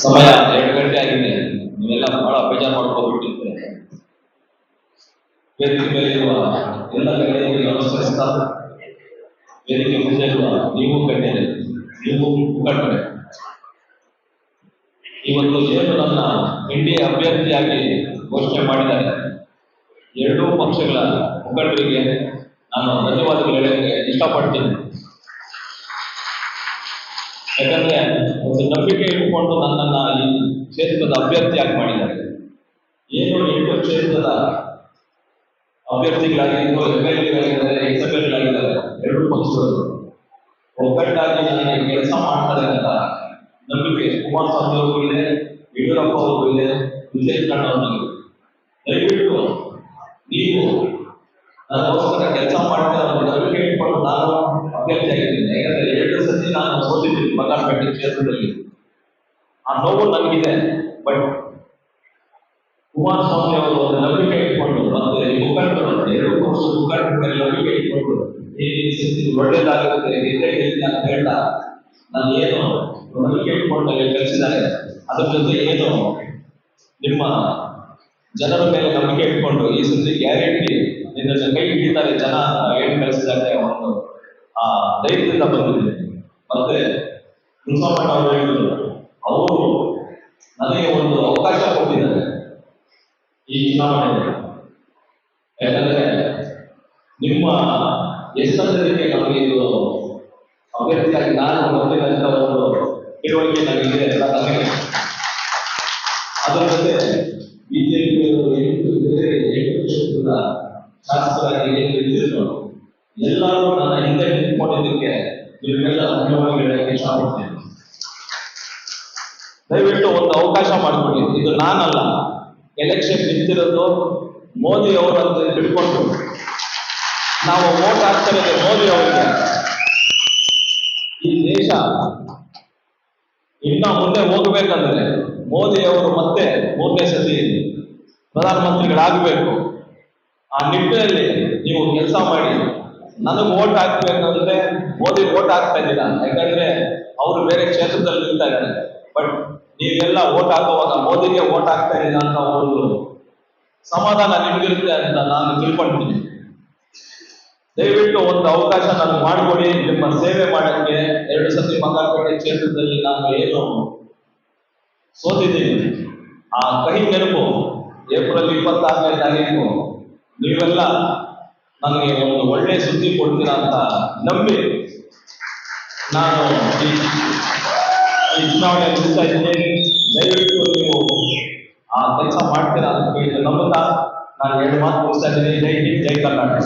ಸಮಯ ಎರಡು ಗಂಟೆ ಆಗಿದೆ. ನೀವೆಲ್ಲ ಬಹಳ ಬೇಜಾರು ಮಾಡ್ಕೋಬಿಟ್ಟಿರ್ತೇನೆ ನೀವು ಕಟ್ಟಿದೆ ನೀವು ಕಟ್ಟಿದೆ ಇವತ್ತು ಏನು ನನ್ನ ಎನ್ಡಿಎ ಅಭ್ಯರ್ಥಿಯಾಗಿ ಘೋಷಣೆ ಮಾಡಿದ್ದಾರೆ. ಎರಡೂ ಪಕ್ಷಗಳ ಮುಖಂಡರಿಗೆ ನಾನು ಧನ್ಯವಾದಗಳು ಹೇಳಕ್ಕೆ ಇಷ್ಟಪಡ್ತೀನಿ. ಯಾಕಂದ್ರೆ ಒಂದು ನಂಬಿಕೆ ಇಟ್ಕೊಂಡು ನನ್ನನ್ನ ಈ ಕ್ಷೇತ್ರದ ಅಭ್ಯರ್ಥಿಯಾಗಿ ಮಾಡಿದ್ದಾರೆ. ಏನು ಎಂಟು ಕ್ಷೇತ್ರದ ಅಭ್ಯರ್ಥಿಗಳಾಗಿ ಎಲ್ಗಳಾಗಿದ್ದಾರೆ ಎರಡು ಪಕ್ಷಗಳು. ಒಗ್ಗಟ್ಟಾಗಿ ನನಗೆ ಕೆಲಸ ಮಾಡ್ತಾರೆ ಅಂತ ನಂಬಿಕೆ ಕುಮಾರಸ್ವಾಮಿ ಅವ್ರಿಗೂ ಇದೆ, ಯಡಿಯೂರಪ್ಪ ಅವ್ರಿಗೂ ಇದೆ, ವಿಜಯ್ ಕಣ್ಣ ದಯವಿಟ್ಟು ನೀವು ನನಗೋಸ್ಕರ ಕೆಲಸ ಮಾಡ್ತಾರೆ ನಂಬಿಕೆ ಇಟ್ಕೊಂಡು ನಾನು ಅಭ್ಯರ್ಥಿ ಆಗಿದ್ದೀನಿ ಯಾಕಂದ್ರೆ ಎರಡು ಸತಿ ನಾನು ಸೋತಿದ್ದೀನಿ ಬಂಗಾರಪೇಟೆ ಕ್ಷೇತ್ರದಲ್ಲಿ. ಆ ನೋವು ನನಗಿದೆ ಬಟ್ ಕುಮಾರಸ್ವಾಮಿ ಅವರು ಒಂದು ನಂಬಿಕೆ ಇಟ್ಕೊಂಡು ಒಂದು ಮುಖಂಡರು ಎರಡು ಪಕ್ಷದ ಮುಖಂಡರ ಮೇಲೆ ನಂಬಿಕೆ ಇಟ್ಕೊಂಡು, ಈ ಸತಿ ಒಳ್ಳೇದಾಗುತ್ತೆ ಇದೇ ಗೆಲ್ತೀನಿ ಅಂತ ಹೇಳ್ತಾ ನಾನು ಏನು ನಂಬಿಕೆ ಇಟ್ಕೊಂಡು ಕಲಿಸಿದ್ದಾರೆ. ಅದ್ರ ಜೊತೆ ಏನು ನಿಮ್ಮ ಜನರ ಮೇಲೆ ನಂಬಿಕೆ ಇಟ್ಕೊಂಡು ಈ ಸತಿ ಗ್ಯಾರಂಟಿ ನಿನ್ನ ಕೈ ಹಿಡಿತಾರೆ, ಜನ ಏನು ಕಲಿಸಿದ್ದಾರೆ ಧೈರ್ಯದಿಂದ ಬಂದಿದೆ. ಮತ್ತೆ ಮುನ್ಸಮ್ಮಣ್ಣ ಅವರು ಹೇಳಿದ್ರು, ಅವರು ನನಗೆ ಒಂದು ಅವಕಾಶ ಕೊಟ್ಟಿದ್ದಾರೆ ಈ ಚುನಾವಣೆಯಲ್ಲಿ. ಯಾಕಂದ್ರೆ ನಿಮ್ಮ ಎಷ್ಟೊಂದರಿಗೆ ನಮಗೆ ಇದು ಅಭ್ಯರ್ಥಿಯಾಗಿ ನಾನು ಬಂದಿದ್ದಂತ ಒಂದು ತಿಳುವಳಿಕೆ ನನಗಿದೆ ನನಗೆ ಅದರ ಜೊತೆ ಬಿಜೆಪಿ ಎಂಟು ಎಂಟು ಶಾಸಕರಾಗಿ ಏನು ಇದ್ದಿದ್ರು ಎಲ್ಲರೂ ನನ್ನ ಹಿಂದೆ ನಿಂತ್ಕೊಂಡಿದ್ದಕ್ಕೆ ನಿಮಗೆಲ್ಲ ಧನ್ಯವಾದ ಹೇಳಕ್ಕೆ ಇಷ್ಟಪಡ್ತೇನೆ ದಯವಿಟ್ಟು ಒಂದು ಅವಕಾಶ ಮಾಡಿಕೊಡಿ. ಇದು ನಾನಲ್ಲ. ಎಲೆಕ್ಷನ್ ನಿಂತಿರೋದು ಮೋದಿ ಅವರು ತಿಳ್ಕೊಂಡು. ನಾವು ವೋಟ್ ಹಾಕ್ತಾ ಮೋದಿ ಅವರಿಗೆ. ಈ ದೇಶ ಇನ್ನ ಮುಂದೆ ಹೋಗ್ಬೇಕಂದ್ರೆ ಮೋದಿ ಅವರು ಮತ್ತೆ ಮೂರನೇ ಸತಿ ಪ್ರಧಾನಮಂತ್ರಿಗಳಾಗಬೇಕು. ಆ ನಿಟ್ಟಿನಲ್ಲಿ ನೀವು ಕೆಲಸ ಮಾಡಿ. ನನಗೆ ವೋಟ್ ಹಾಕ್ಬೇಕಂದ್ರೆ ಮೋದಿ ವೋಟ್ ಹಾಕ್ತಾ ಇದ್ದೀರಾ? ಯಾಕಂದ್ರೆ ಅವರು ಬೇರೆ ಕ್ಷೇತ್ರದಲ್ಲಿ ನಿಲ್ತಾ ಇದ್ದಾರೆ. ಬಟ್ ನೀವೆಲ್ಲ ವೋಟ್ ಹಾಕುವಾಗ ಮೋದಿಗೆ ವೋಟ್ ಹಾಕ್ತಾ ಇದ್ದೀರಾ ಅಂತ ಒಂದು ಸಮಾಧಾನ ನಿಮಗಿರುತ್ತೆ ಅಂತ ನಾನು ತಿಳ್ಕೊಂಡಿದ್ದೀನಿ ದಯವಿಟ್ಟು ಒಂದು ಅವಕಾಶ ನನಗೆ ಮಾಡಿಕೊಡಿ. ನಿಮ್ಮ ಸೇವೆ ಮಾಡಕ್ಕೆ ಎರಡು ಸತಿ ಬಂಗಾರಪೇಟೆ ಕ್ಷೇತ್ರದಲ್ಲಿ ನಾನು ಏನು ಸೋತಿದ್ದೀನಿ. ಆ ಕಹಿ ನೆನಪು ಏಪ್ರಿಲ್ ಇಪ್ಪತ್ತಾರನೇ ತಾರೀಕು, ನೀವೆಲ್ಲ ನನಗೆ ಒಂದು ಒಳ್ಳೆ ಸುದ್ದಿ ಕೊಡ್ತೀರಾ ಅಂತ ನಂಬಿ ನಾನು ಈ ಚುನಾವಣೆ ನಿಲ್ತಾ ಇದ್ದೀನಿ ದಯವಿಟ್ಟು ನೀವು ಆ ಕೆಲಸ ಮಾಡ್ತೀರಾ ಅಂತ ನಂಬುತ್ತಾ ನಾನು ಎರಡು ಮಾತು ಮುಗಿಸ್ತಾ ಇದ್ದೀನಿ. ಜೈ ಜೈ ಕರ್ನಾಟಕ.